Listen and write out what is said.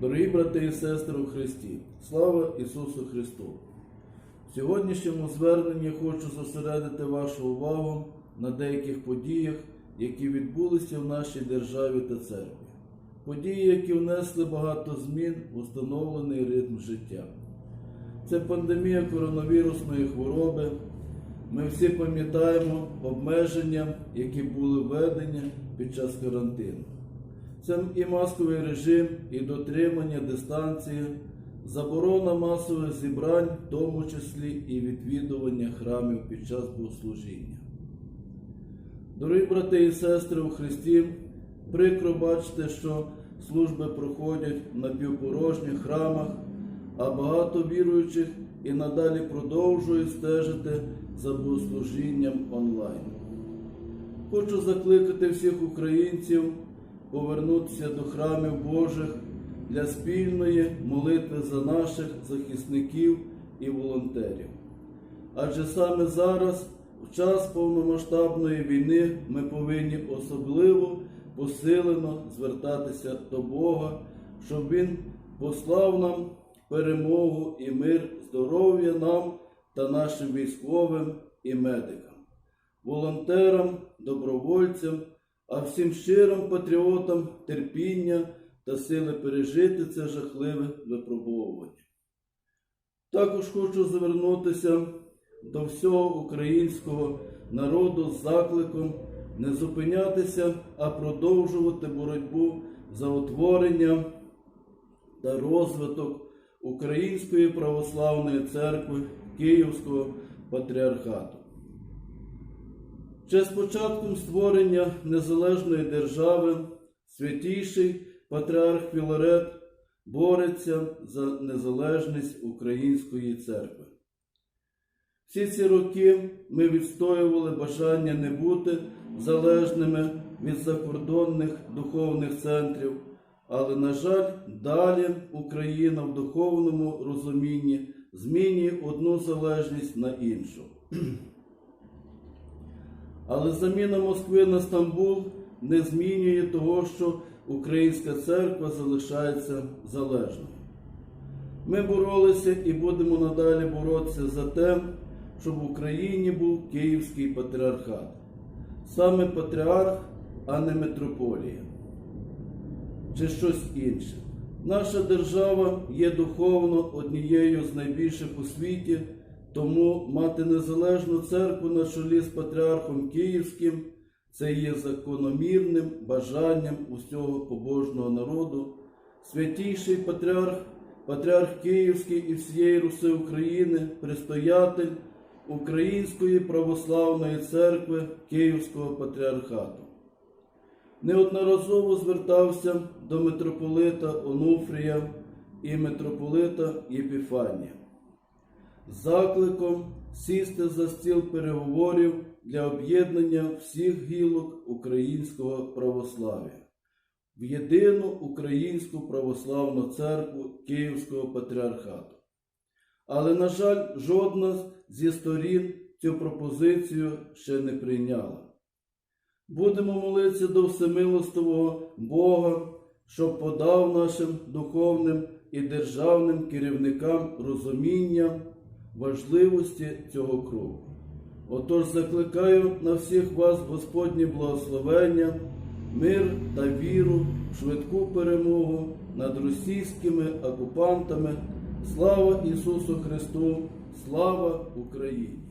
Дорогі брати і сестри у Христі, слава Ісусу Христу! В сьогоднішньому зверненні хочу зосередити вашу увагу на деяких подіях, які відбулися в нашій державі та церкві. Події, які внесли багато змін в установлений ритм життя. Це пандемія коронавірусної хвороби. Ми всі пам'ятаємо обмеження, які були введені під час карантину. Це і масковий режим, і дотримання дистанції, заборона масових зібрань, в тому числі і відвідування храмів під час богослужіння. Дорогі брати і сестри у Христі, прикро бачити, що служби проходять в напівпорожніх храмах, а багато віруючих і надалі продовжують стежити за богослужінням онлайн. Хочу закликати всіх українців повернутися до храмів Божих для спільної молитви за наших захисників і волонтерів. Адже саме зараз, в час повномасштабної війни, ми повинні особливо посилено звертатися до Бога, щоб Він послав нам перемогу і мир, здоров'я нам та нашим військовим і медикам, волонтерам, добровольцям, а всім щирим патріотам терпіння та сили пережити це жахливе випробовування. Також хочу звернутися до всього українського народу з закликом не зупинятися, а продовжувати боротьбу за утворення та розвиток Української православної церкви Київського патріархату. Ще з початком створення незалежної держави святійший патріарх Філарет бореться за незалежність Української церкви. Всі ці роки ми відстоювали бажання не бути залежними від закордонних духовних центрів, але, на жаль, далі Україна в духовному розумінні змінює одну залежність на іншу. Але заміна Москви на Стамбул не змінює того, що Українська церква залишається залежною. Ми боролися і будемо надалі боротися за те, щоб в Україні був Київський патріархат. Саме патріарх, а не митрополія. Чи щось інше. Наша держава є духовно однією з найбільших у світі, тому мати незалежну церкву на чолі з патріархом Київським це є закономірним бажанням усього побожного народу. Святійший патріарх, патріарх Київський і всієї Руси України, предстоятель Української православної церкви Київського патріархату. Неодноразово звертався до митрополита Онуфрія і митрополита Єпіфанія закликом сісти за стіл переговорів для об'єднання всіх гілок українського православ'я в єдину українську православну церкву Київського патріархату. Але, на жаль, жодна зі сторін цю пропозицію ще не прийняла. Будемо молитися до всемилостивого Бога, щоб подав нашим духовним і державним керівникам розуміння важливості цього кроку. Отож закликаю на всіх вас Господні благословення, мир та віру, швидку перемогу над російськими окупантами. Слава Ісусу Христу! Слава Україні!